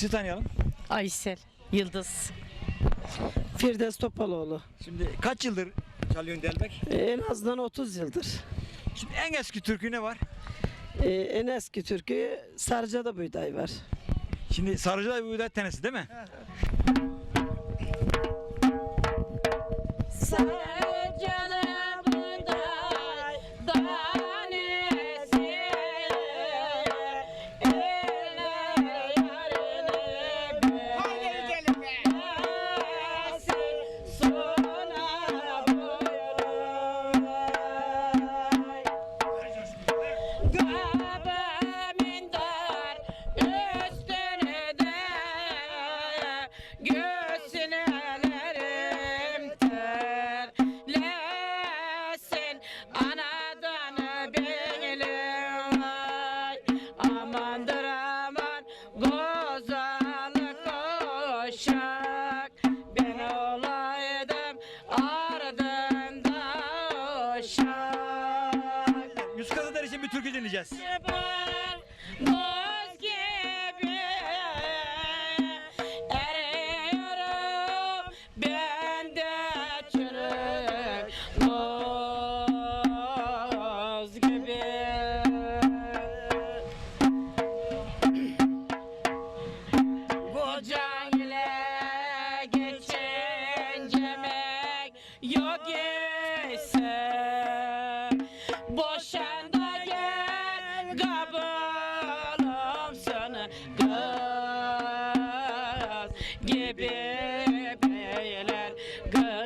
Sizi tanıyalım. Aysel Yıldız. Firdevs Topaloğlu. Şimdi kaç yıldır çalıyorsun delbek? Ee, En azından 30 yıldır. Şimdi en eski türkü ne var? Ee, En eski türkü Sarıca'da Buğday var. Şimdi Sarıcılar Buğday tanesi değil mi? Sarıcalı göğsünelerim terlesin. Anadan bilim ay amandır aman gozalı koşak. Ben olaydım ardında uşak Yusuf Kazadar için bir türkü dinleyeceğiz. Yapar kocan ile geçincemek yok ise boşan da gel kabulüm sana kız gibi beyler kız.